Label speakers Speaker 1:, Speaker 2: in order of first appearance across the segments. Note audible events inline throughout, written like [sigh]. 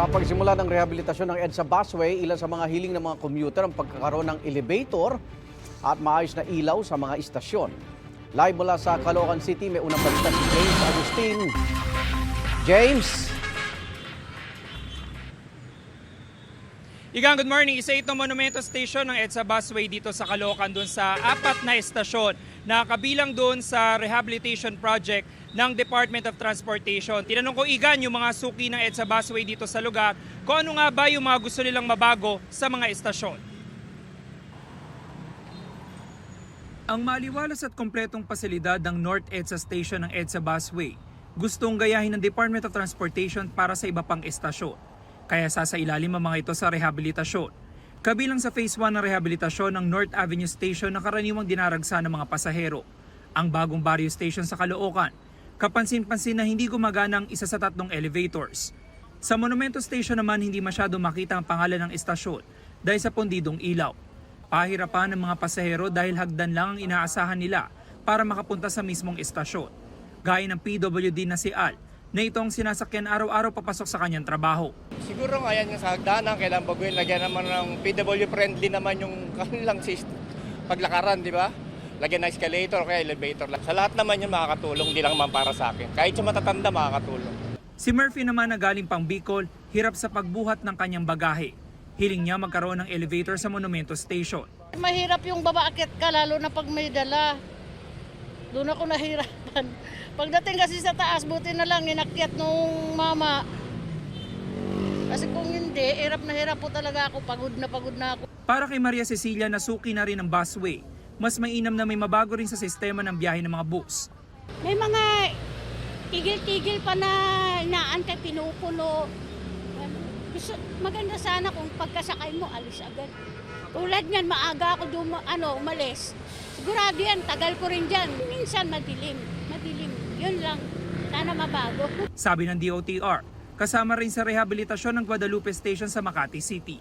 Speaker 1: Sa pagsimula ng rehabilitasyon ng EDSA busway, ilan sa mga hiling ng mga commuter ang pagkakaroon ng elevator at maayos na ilaw sa mga istasyon. Live mula sa Caloocan City, may unang balita si James Agustin. James!
Speaker 2: Igang good morning. Isa itong monumento station ng EDSA Busway dito sa Caloocan doon sa apat na estasyon na kabilang doon sa rehabilitation project ng Department of Transportation. Tinanong ko Igan yung mga suki ng EDSA Busway dito sa lugar kung ano nga ba yung mga gusto nilang mabago sa mga estasyon. Ang maliwalas at kompletong pasilidad ng North EDSA Station ng EDSA Busway gustong gayahin ng Department of Transportation para sa iba pang estasyon. Kaya sasailalim ang mga ito sa rehabilitasyon. Kabilang sa Phase 1 ng rehabilitasyon ng North Avenue Station na karaniwang dinaragsa ng mga pasahero. Ang bagong Barrio Station sa Caloocan. Kapansin-pansin na hindi gumagana ang isa sa tatlong elevators. Sa Monumento Station naman hindi masyado makita ang pangalan ng estasyon dahil sa pondidong ilaw. Pahirapan ng mga pasahero dahil hagdan lang ang inaasahan nila para makapunta sa mismong estasyon. Gaya ng PWD na si Al, na itong sinasakyan araw-araw papasok sa kanyang trabaho.
Speaker 3: Siguro nga yan yung sa hagdanan, kailangan baguhin. Lagyan naman ng PW friendly naman yung [laughs] kanilang system. Paglakaran, di ba? Lagyan ng escalator, kaya elevator lang. Sa lahat naman yun makakatulong, hindi lang man para sa akin. Kahit sa matatanda makakatulong.
Speaker 2: Si Murphy naman na galing pang Bicol, hirap sa pagbuhat ng kanyang bagahe. Hiling niya magkaroon ng elevator sa Monumento Station.
Speaker 4: Mahirap yung baba akit ka, lalo na pag may dala. Doon ako nahirapan. Pagdating kasi sa taas, buti na lang inakyat nung mama. Kasi kung hindi, hirap na hirap po talaga ako. Pagod na pagod na ako.
Speaker 2: Para kay Maria Cecilia na suki na rin ng busway, mas mainam na may mabago rin sa sistema ng biyahe ng mga bus.
Speaker 5: May mga tigil-tigil pa na naantay, pinupuno. Gusto, maganda sana kung pagkasakay mo, alis agad. Tulad niyan, maaga ako dum, ano, umalis. Sigurado yan, tagal ko rin dyan. Minsan madilim. Yun lang. Sana mabago.
Speaker 2: Sabi ng DOTR, kasama rin sa rehabilitasyon ng Guadalupe Station sa Makati City.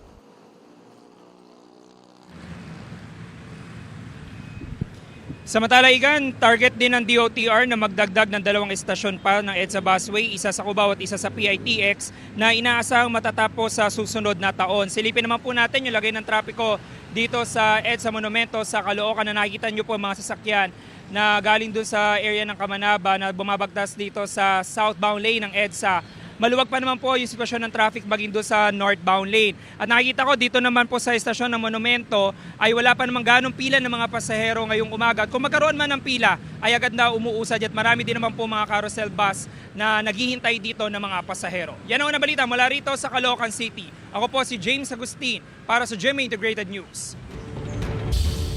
Speaker 2: Samantala igan, target din ng DOTR na magdagdag ng dalawang estasyon pa ng EDSA Busway, isa sa Cubao at isa sa PITX na inaasahang matatapos sa susunod na taon. Silipin naman po natin yung lagay ng trapiko dito sa EDSA Monumento sa Caloocan na nakikita nyo po mga sasakyan na galing dun sa area ng Kamanaba na bumabagtas dito sa southbound lane ng EDSA. Maluwag pa naman po yung sitwasyon ng traffic maging doon sa northbound lane. At nakikita ko dito naman po sa estasyon ng Monumento ay wala pa namang ganong pila ng mga pasahero ngayong umaga. At kung magkaroon man ng pila ay agad na umuusad at marami din naman po mga carousel bus na naghihintay dito ng mga pasahero. Yan ang unang balita mula rito sa Caloocan City. Ako po si James Agustin para sa GMA Integrated News.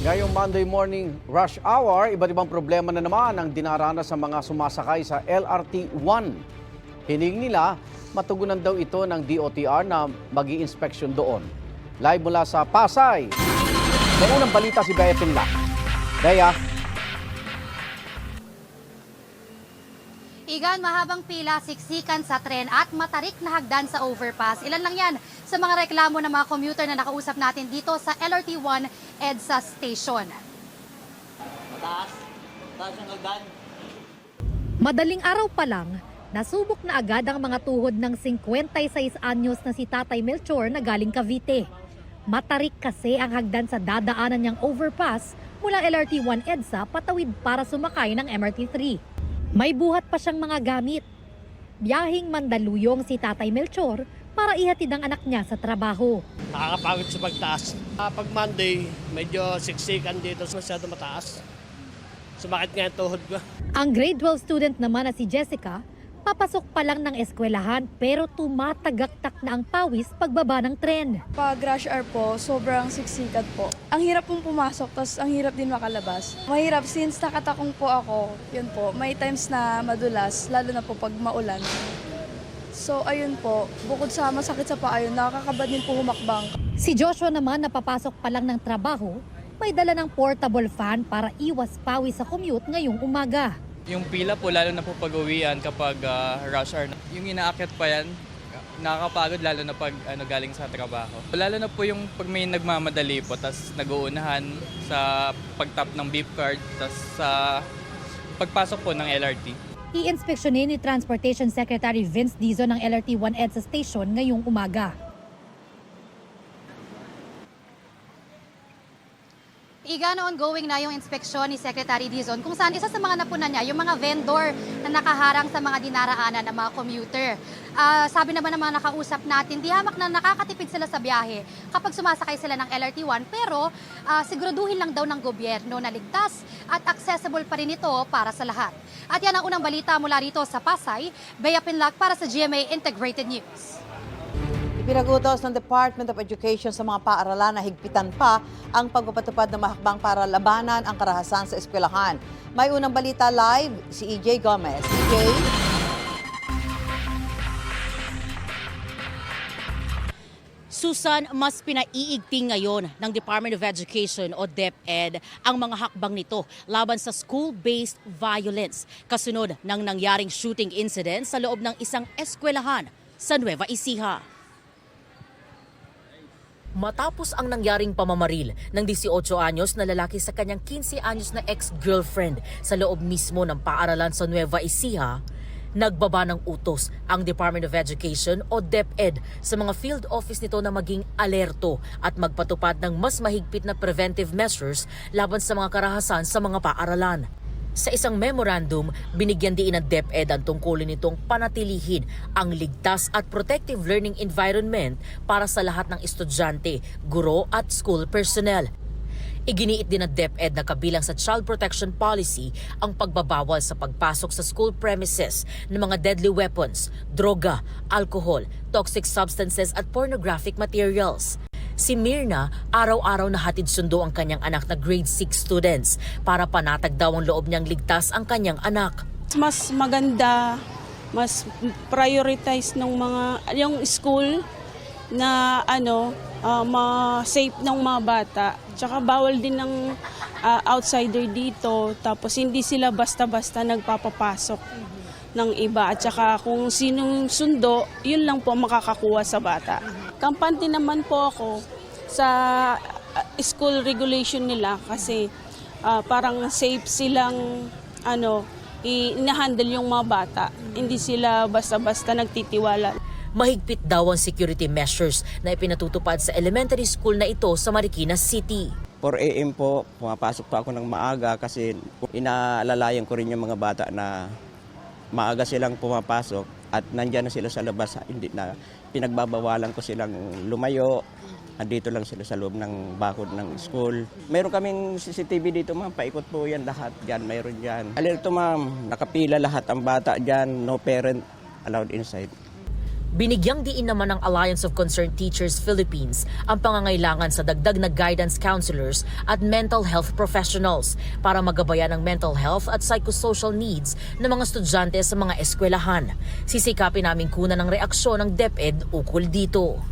Speaker 1: Ngayong Monday morning rush hour, iba't ibang problema na naman ang dinaranas sa mga sumasakay sa LRT 1. Hining nila, matugunan daw ito ng DOTR na mag inspeksyon doon. Live mula sa Pasay, may unang balita si Bea Pinla. Bea,
Speaker 6: Igan, mahabang pila, siksikan sa tren at matarik na hagdan sa overpass. Ilan lang yan sa mga reklamo ng mga commuter na nakausap natin dito sa LRT1 EDSA Station. Madaling araw pa lang, nasubok na agad ang mga tuhod ng 56 anyos na si Tatay Melchor na galing Cavite. Matarik kasi ang hagdan sa dadaanan niyang overpass mula LRT1 EDSA patawid para sumakay ng MRT3. May buhat pa siyang mga gamit. Biyahing Mandaluyong si Tatay Melchor para ihatid ang anak niya sa trabaho.
Speaker 7: Nakakapagod sa pagtaas. Ah, pag Monday, medyo siksikan dito, masyado mataas. Sumakit nga yung tuhod ko.
Speaker 6: Ang grade 12 student naman na si Jessica, papasok pa lang ng eskwelahan pero tumatagaktak na ang pawis pagbaba ng tren.
Speaker 8: Pag rush hour po, sobrang siksikat po. Ang hirap pong pumasok, tapos ang hirap din makalabas. Mahirap since nakatakong po ako, yun po, may times na madulas, lalo na po pag maulan. So ayun po, bukod sa masakit sa paa yun, nakakabad din po humakbang.
Speaker 6: Si Joshua naman napapasok pa lang ng trabaho, may dala ng portable fan para iwas pawis sa commute ngayong umaga.
Speaker 9: Yung pila po, lalo na po pag uwian kapag ah, rush hour. Yung inaakit pa yan, nakakapagod lalo na pag ano, galing sa trabaho. Lalo na po yung pag may nagmamadali po, tas nag-uunahan sa pagtap ng beep card, tas sa pagpasok po ng LRT.
Speaker 6: Iinspeksyonin ni Transportation Secretary Vince Dizon ang LRT-1 EDSA station ngayong umaga.
Speaker 10: Iga na ongoing na yung inspeksyon ni Secretary Dizon kung saan isa sa mga napunan niya yung mga vendor na nakaharang sa mga dinaraanan ng mga commuter. Ah, sabi naman ng mga nakausap natin, di hamak na nakakatipid sila sa biyahe kapag sumasakay sila ng LRT-1 pero ah, siguraduhin lang daw ng gobyerno na ligtas at accessible pa rin ito para sa lahat. At yan ang unang balita mula rito sa Pasay. Bea Pinlac para sa GMA Integrated News.
Speaker 11: Ipinagutos ng Department of Education sa mga paaralan na higpitan pa ang pagpapatupad ng mahakbang para labanan ang karahasan sa eskwelahan. May unang balita live si EJ Gomez. EJ?
Speaker 12: Susan, mas pinaiigting ngayon ng Department of Education o DepEd ang mga hakbang nito laban sa school-based violence kasunod ng nangyaring shooting incident sa loob ng isang eskwelahan sa Nueva Ecija. Matapos ang nangyaring pamamaril ng 18 anyos na lalaki sa kanyang 15 anyos na ex-girlfriend sa loob mismo ng paaralan sa Nueva Ecija, nagbaba ng utos ang Department of Education o DepEd sa mga field office nito na maging alerto at magpatupad ng mas mahigpit na preventive measures laban sa mga karahasan sa mga paaralan. Sa isang memorandum, binigyan diin ng DepEd ang tungkulin nitong panatilihin ang ligtas at protective learning environment para sa lahat ng estudyante, guro at school personnel. Iginiit din ng DepEd na kabilang sa Child Protection Policy ang pagbabawal sa pagpasok sa school premises ng mga deadly weapons, droga, alcohol, toxic substances at pornographic materials. Si Mirna, araw-araw na hatid sundo ang kanyang anak na grade 6 students para panatag daw ang loob niyang ligtas ang kanyang anak.
Speaker 13: mas maganda, mas prioritize ng mga yung school na ano, ah, ma-safe ng mga bata. Tsaka bawal din ng ah, outsider dito. Tapos hindi sila basta-basta nagpapapasok ng iba. At saka kung sinong sundo, yun lang po makakakuha sa bata. Kampante naman po ako sa ah, school regulation nila kasi ah, parang safe silang ano, i-handle yung mga bata. Hindi sila basta-basta nagtitiwala.
Speaker 12: Mahigpit daw ang security measures na ipinatutupad sa elementary school na ito sa Marikina City.
Speaker 14: 4 a.m. po, pumapasok po ako ng maaga kasi inaalalayan ko rin yung mga bata na maaga silang pumapasok at nandyan na sila sa labas. Hindi na pinagbabawalan ko silang lumayo. Andito lang sila sa loob ng bakod ng school. Mayroon kaming CCTV dito ma'am, paikot po yan lahat. Diyan, mayroon dyan. Alerto ma'am, nakapila lahat ang bata dyan, no parent allowed inside.
Speaker 12: Binigyang diin naman ng Alliance of Concerned Teachers Philippines ang pangangailangan sa dagdag na guidance counselors at mental health professionals para magabayan ang mental health at psychosocial needs ng mga estudyante sa mga eskwelahan. Sisikapin namin kunan ng reaksyon ng DepEd ukol dito.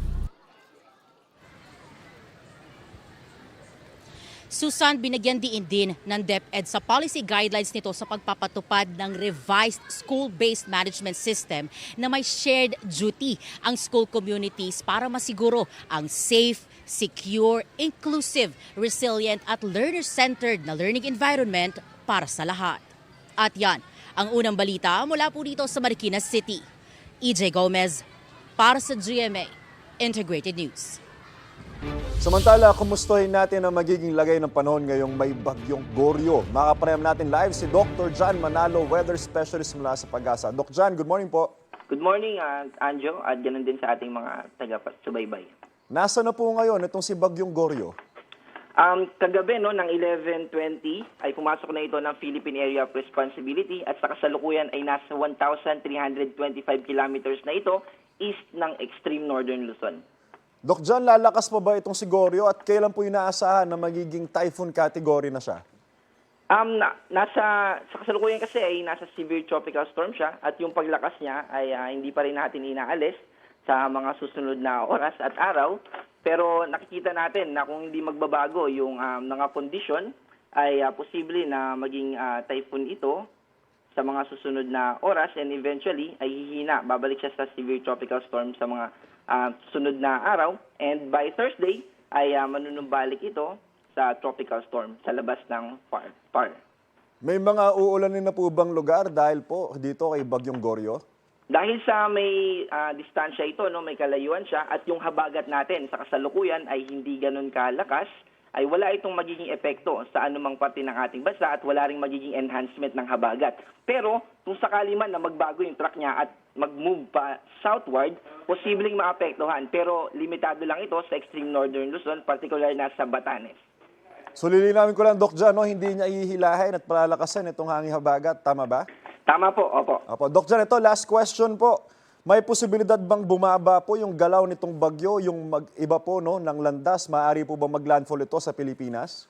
Speaker 12: Susan, binigyan diin din ng DepEd sa policy guidelines nito sa pagpapatupad ng revised school-based management system na may shared duty ang school communities para masiguro ang safe, secure, inclusive, resilient at learner-centered na learning environment para sa lahat. At yan, ang unang balita mula po dito sa Marikina City. EJ Gomez para sa GMA Integrated News.
Speaker 15: Samantala, kumustuhin natin ang magiging lagay ng panahon ngayong may bagyong Goryo. Makapanayam natin live si Dr. John Manalo, weather specialist mula sa Pag-asa. Doc John, good morning po.
Speaker 16: Good morning, uh, Anjo, at ganun din sa ating mga taga-subaybay.
Speaker 15: Nasa na po ngayon itong si Bagyong Goryo?
Speaker 16: Um, kagabi no, ng 11.20 ay pumasok na ito ng Philippine Area of Responsibility at sa kasalukuyan ay nasa 1,325 kilometers na ito east ng extreme northern Luzon.
Speaker 15: Doc John, lalakas pa ba itong si Goryo at kailan po inaasahan na magiging typhoon category na siya?
Speaker 16: Um, na, nasa, sa kasalukuyan kasi ay nasa severe tropical storm siya at yung paglakas niya ay ah, hindi pa rin natin inaalis sa mga susunod na oras at araw. Pero nakikita natin na kung hindi magbabago yung um, mga kondisyon ay ah, posible na maging ah, typhoon ito sa mga susunod na oras and eventually ay hihina. Babalik siya sa severe tropical storm sa mga ah, susunod na araw and by Thursday ay uh, manunumbalik ito sa tropical storm sa labas ng FAR. FAR.
Speaker 15: May mga uulanin na po bang lugar dahil po dito kay Bagyong Goryo?
Speaker 16: Dahil sa may ah, distansya ito, no, may kalayuan siya at yung habagat natin sa kasalukuyan ay hindi ganun kalakas, ay wala itong magiging epekto sa anumang parte ng ating bansa at wala ring magiging enhancement ng habagat. Pero kung sakali man na magbago yung track niya at mag-move pa southward, posibleng maapektuhan. Pero limitado lang ito sa extreme northern Luzon, particular na sa Batanes.
Speaker 15: So lilinawin ko lang, Doc Jan, no, hindi niya ihilahin at palalakasan itong hanging habagat. Tama ba?
Speaker 16: Tama po, opo.
Speaker 15: Opo. Doc Jan, ito, last question po. May posibilidad bang bumaba po yung galaw nitong bagyo, yung mag-iba po no, ng landas? Maaari po ba maglandfall ito sa Pilipinas?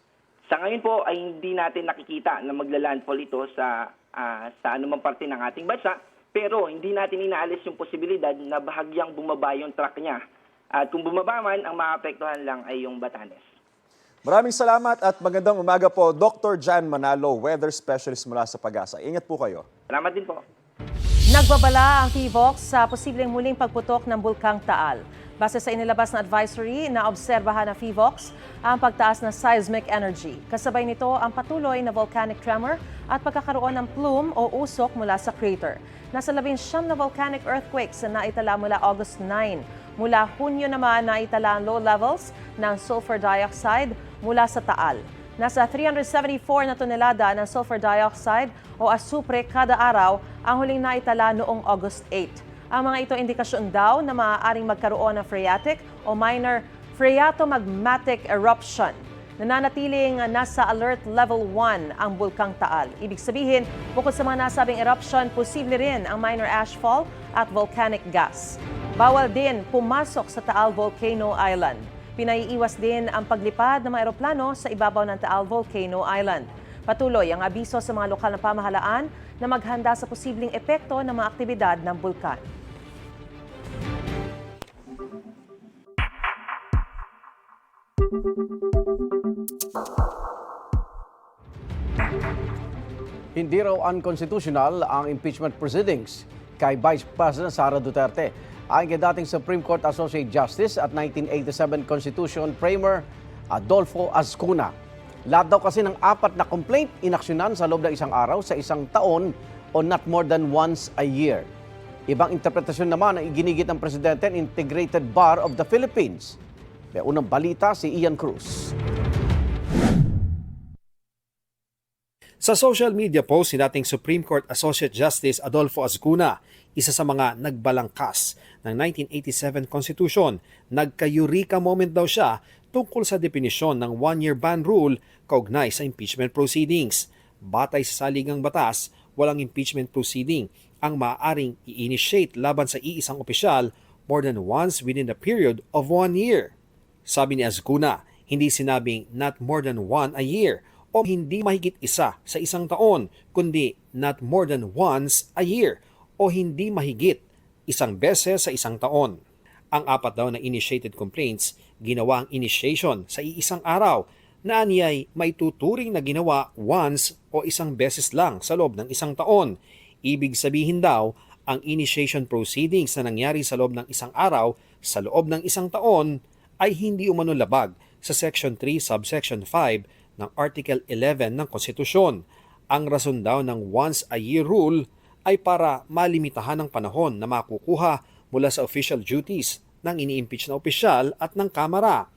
Speaker 16: Sa ngayon po ay hindi natin nakikita na magla-landfall ito sa ah, sa anumang parte ng ating bansa, pero hindi natin inaalis yung posibilidad na bahagyang bumaba yung track niya. At kung bumaba man, ang maapektuhan lang ay yung Batanes.
Speaker 15: Maraming salamat at magandang umaga po, Dr. Jan Manalo, weather specialist mula sa Pag-asa. Ingat po kayo.
Speaker 16: Salamat din po.
Speaker 17: Nagbabala ang TVOX sa posibleng muling pagputok ng Bulkang Taal. Base sa inilabas na advisory, naobserbahan ng FIVOX ang pagtaas ng seismic energy. Kasabay nito ang patuloy na volcanic tremor at pagkakaroon ng plume o usok mula sa crater. Nasa labing siyam na volcanic earthquakes na naitala mula August 9. Mula Hunyo naman naitala ang low levels ng sulfur dioxide mula sa Taal. Nasa 374 na tonelada ng sulfur dioxide o asupre kada araw ang huling naitala noong August 8. Ang mga ito indikasyon daw na maaaring magkaroon ng phreatic o minor phreatomagmatic eruption. Nananatiling nasa alert level 1 ang Bulkang Taal. Ibig sabihin, bukod sa mga nasabing eruption, posible rin ang minor ashfall at volcanic gas. Bawal din pumasok sa Taal Volcano Island. Pinaiiwas din ang paglipad ng mga eroplano sa ibabaw ng Taal Volcano Island. Patuloy ang abiso sa mga lokal na pamahalaan na maghanda sa posibleng epekto ng mga aktibidad ng bulkan.
Speaker 1: Hindi raw unconstitutional ang impeachment proceedings kay Vice President Sara Duterte. Ayon kay dating Supreme Court Associate Justice at 1987 Constitution Framer Adolfo Azcuna. Lahat daw kasi ng apat na complaint inaksyonan sa loob ng isang araw sa isang taon o not more than once a year. Ibang interpretasyon naman ang iginigit ng Presidente ng Integrated Bar of the Philippines. May unang balita si Ian Cruz.
Speaker 18: Sa social media post ni dating Supreme Court Associate Justice Adolfo Azcuna, isa sa mga nagbalangkas ng 1987 Constitution, nagka-eureka moment daw siya tungkol sa definisyon ng one-year ban rule kaugnay sa impeachment proceedings. Batay sa saligang batas, walang impeachment proceeding ang maaaring i-initiate laban sa iisang opisyal more than once within the period of one year. Sabi ni Azcuna, hindi sinabing not more than one a year o hindi mahigit isa sa isang taon, kundi not more than once a year o hindi mahigit isang beses sa isang taon. Ang apat daw na initiated complaints, ginawa ang initiation sa iisang araw na aniyay may tuturing na ginawa once o isang beses lang sa loob ng isang taon. Ibig sabihin daw, ang initiation proceedings na nangyari sa loob ng isang araw sa loob ng isang taon ay hindi umano labag sa Section 3 Subsection 5 ng Article 11 ng Konstitusyon. Ang rason daw ng once a year rule ay para malimitahan ang panahon na makukuha mula sa official duties ng ini-impeach na opisyal at ng Kamara.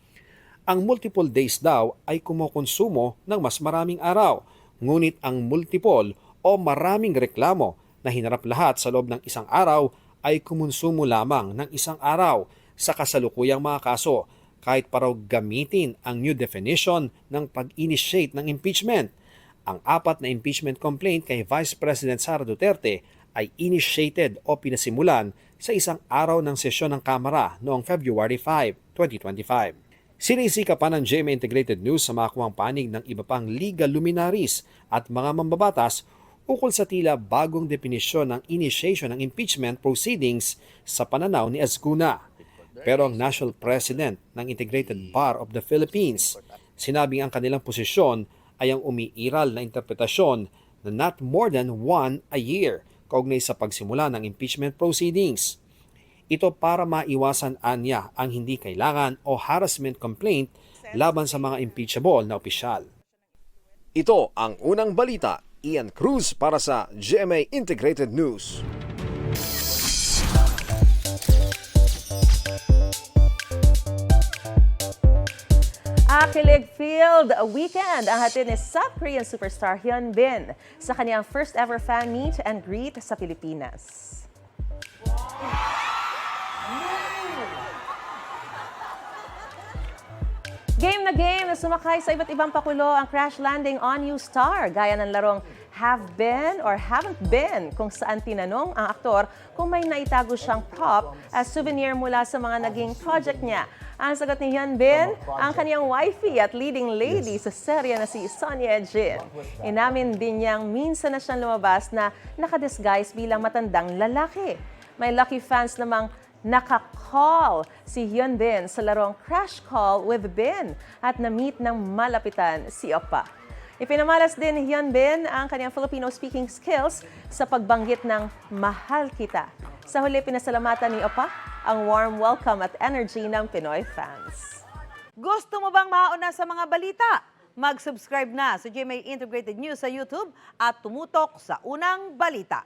Speaker 18: Ang multiple days daw ay kumukonsumo ng mas maraming araw, ngunit ang multiple o maraming reklamo na hinarap lahat sa loob ng isang araw ay kumonsumo lamang ng isang araw sa kasalukuyang mga kaso kahit pa gamitin ang new definition ng pag-initiate ng impeachment. Ang apat na impeachment complaint kay Vice President Sara Duterte ay initiated o pinasimulan sa isang araw ng sesyon ng Kamara noong February 5, 2025. Sinisika pa ng GMA Integrated News sa makuwang panig ng iba pang legal luminaries at mga mambabatas ukol sa tila bagong definisyon ng initiation ng impeachment proceedings sa pananaw ni Azcuna. Pero ang National President ng Integrated Bar of the Philippines, sinabing ang kanilang posisyon ay ang umiiral na interpretasyon na not more than one a year kaugnay sa pagsimula ng impeachment proceedings. Ito para maiwasan anya ang hindi kailangan o harassment complaint laban sa mga impeachable na opisyal.
Speaker 19: Ito ang unang balita
Speaker 18: Ian Cruz para sa GMA Integrated News.
Speaker 17: Akilig Field Weekend ang hatid ni South Korean superstar Hyun Bin sa kanyang first ever fan meet and greet sa Pilipinas. Game na game na sumakay sa iba't ibang pakulo ang crash landing on you star gaya ng larong Have Been or Haven't Been kung saan tinanong ang aktor kung may naitago siyang prop as souvenir mula sa mga naging project niya. Ang sagot ni Hyun Bin, ang kanyang wifey at leading lady sa serye na si Sonia Jin. Inamin din niyang minsan na siyang lumabas na nakadisguise bilang matandang lalaki. May lucky fans namang Naka-call si Hyun Bin sa larong Crash Call with Bin at na-meet ng malapitan si Opa. Ipinamalas din ni Hyun Bin ang kanyang Filipino-speaking skills sa pagbanggit ng mahal kita. Sa huli, pinasalamatan ni Opa ang warm welcome at energy ng Pinoy fans.
Speaker 11: Gusto mo bang mauna sa mga balita? Mag-subscribe na sa GMA Integrated News sa YouTube at tumutok sa unang balita.